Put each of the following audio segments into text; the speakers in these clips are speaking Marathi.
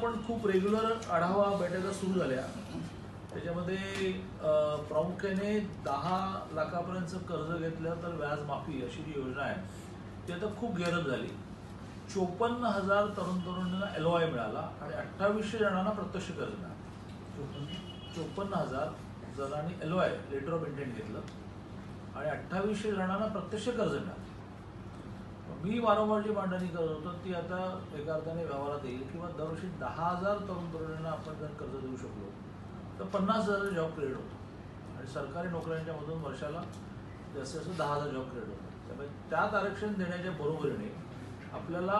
आपण खूप रेग्युलर आढावा बैठका सुरू झाल्या. त्याच्यामध्ये प्रामुख्याने दहा लाखापर्यंत कर्ज घेतलं तर व्याज माफी अशी जी योजना आहे ती आता खूप गैरब झाली. चोपन्न हजार तरुण तरुणींना एल आय मिळाला आणि अठ्ठावीसशे जणांना प्रत्यक्ष कर्ज मिळालं. चोपन्न हजार जणांनी L I letter of intent घेतलं आणि अठ्ठावीसशे जणांना प्रत्यक्ष कर्ज मिळालं. मी वारंवार जी मांडणी करत होतो ती आता एका अर्थाने व्यवहारात येईल किंवा दरवर्षी दहा हजार तरुण तरुणींना आपण जर कर्ज देऊ शकलो तर पन्नास हजार जॉब क्रिएट होतो. आणि सरकारी नोकऱ्यांच्या मधून वर्षाला जास्तीत जास्त दहा हजार जॉब क्रिएट होतो त्यामुळे त्यात आरक्षण देण्याच्या बरोबरीने आपल्याला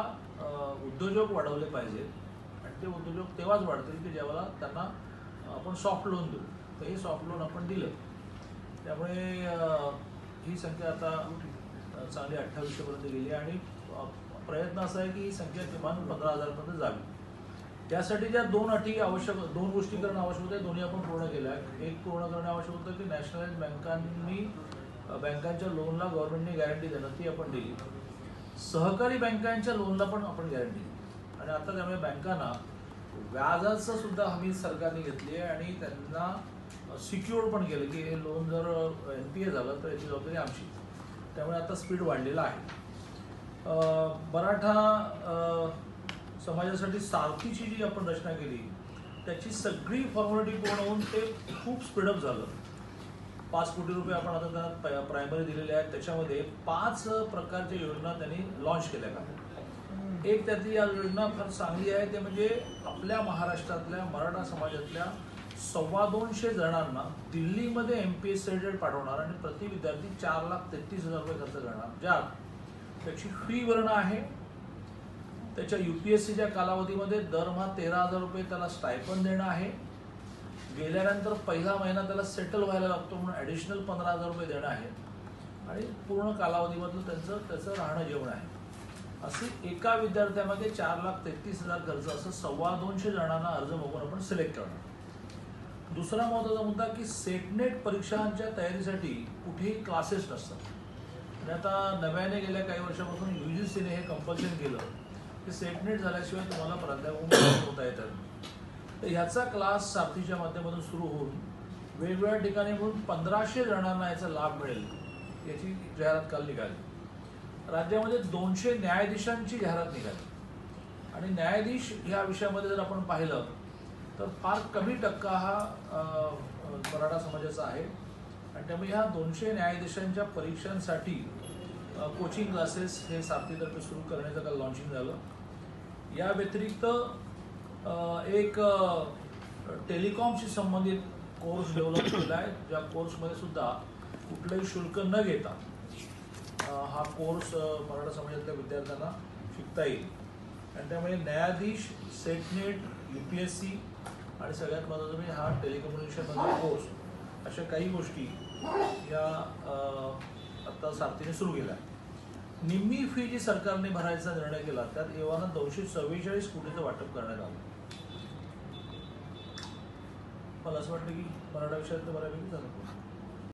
उद्योजक वाढवले पाहिजेत. आणि ते उद्योजक तेव्हाच वाढतील की ज्यावेळेला त्यांना आपण सॉफ्ट लोन देऊ. तर हे सॉफ्ट लोन आपण दिलं. त्यामुळे ही संख्या आता चांगली अठ्ठावीसशेपर्यंत गेली आणि प्रयत्न असा आहे की ही संख्या किमान पंधरा हजारपर्यंत जावी. त्यासाठी ज्या दोन अटी आवश्यक दोन गोष्टी करणं आवश्यक होत्या दोन्ही आपण पूर्ण केल्या. एक पूर्ण करणं आवश्यक होतं की नॅशनलाइज बँकांनी बँकांच्या लोनला गव्हर्नमेंटने गॅरंटी देणं ती आपण दिली. सहकारी बँकांच्या लोनला पण आपण गॅरंटी दिली. आणि आता त्यामुळे बँकांना व्याजाचं सुद्धा हमी सरकारने घेतली आहे आणि त्यांना सिक्युअर्ड पण केलं की हे लोन जर एन पी ए झालं तर याची जबाबदारी आमची. त्यामुळे आता स्पीड वाढलेला आहे. मराठा समाजासाठी सारथीची जी आपण रचना केली त्याची सगळी फॉर्मॅलिटी पूर्ण होऊन ते खूप स्पीडअप झालं. पाच कोटी रुपये आपण आता त्यांना प्रायमरी दिलेले आहेत. त्याच्यामध्ये पाच प्रकारच्या योजना त्यांनी लॉन्च केल्या. का एक त्यातली या योजना फार चांगली आहे. ते म्हणजे आपल्या महाराष्ट्रातल्या मराठा समाजातल्या सव्वा दोनशे जणांना दिल्लीमध्ये एम पी एस सर्टिफिकेट पाठवणार आणि प्रति विद्यार्थी चार लाख तेहतीस हजार रुपये खर्च करणार. ज्यात त्याची फी भरणं आहे. त्याच्या यू पी एस सीच्या कालावधीमध्ये दरमहा तेरा हजार रुपये त्याला स्टायपन देणं आहे. गेल्यानंतर पहिला महिना त्याला सेटल व्हायला लागतो म्हणून ॲडिशनल पंधरा हजार रुपये देणं आहे. आणि पूर्ण कालावधीमधलं त्यांचं त्याचं राहणं जेवण आहे. असे एका विद्यार्थ्यामध्ये चार लाख तेहतीस हजार खर्च असं सव्वा दोनशे जणांना अर्ज बघून आपण सिलेक्ट करणार. दुसरा महत्त्वाचा मुद्दा की सेटनेट परीक्षांच्या तयारीसाठी कुठेही क्लासेस नसतात. आणि आता नव्याने गेल्या काही वर्षापासून यू जी सीने हे कंपल्शन केलं. की सेटनेट झाल्याशिवाय तुम्हाला प्राध्यापक होता येतात तर ह्याचा क्लास सारथीच्या माध्यमातून सुरू होऊन वेगवेगळ्या ठिकाणी म्हणून पंधराशे जणांना याचा लाभ मिळेल याची जाहिरात काल निघाली. राज्यामध्ये दोनशे न्यायाधीशांची जाहिरात निघाली. आणि न्यायाधीश या विषयामध्ये जर आपण पाहिलं तर फार कमी टक्का हा मराठा समाजाचा आहे. आणि त्यामुळे ह्या दोनशे न्यायाधीशांच्या परीक्षांसाठी कोचिंग क्लासेस हे सारथीतर्फे सुरू करण्याचं काल लॉन्चिंग झालं. या व्यतिरिक्त एक टेलिकॉमशी संबंधित कोर्स डेव्हलप केला आहे ज्या कोर्समध्ये सुद्धा कुठलंही शुल्क न घेता हा कोर्स मराठा समाजातल्या विद्यार्थ्यांना शिकता येईल. आणि त्यामुळे न्यायाधीश SET NET U P S C आणि सगळ्यात महत्त्वाचं म्हणजे हा टेलिकम्युनिकेशनमधला कोर्स अशा काही गोष्टी या आता सारथीने सुरू केल्या. निम्मी फी जी सरकारने भरायचा निर्णय केला त्यात एव्हाना दोनशे चव्वेचाळीस कोटीचं वाटप करण्यात आलं. मला असं वाटतं की मराठा विषयात तर बऱ्यापैकी झालं.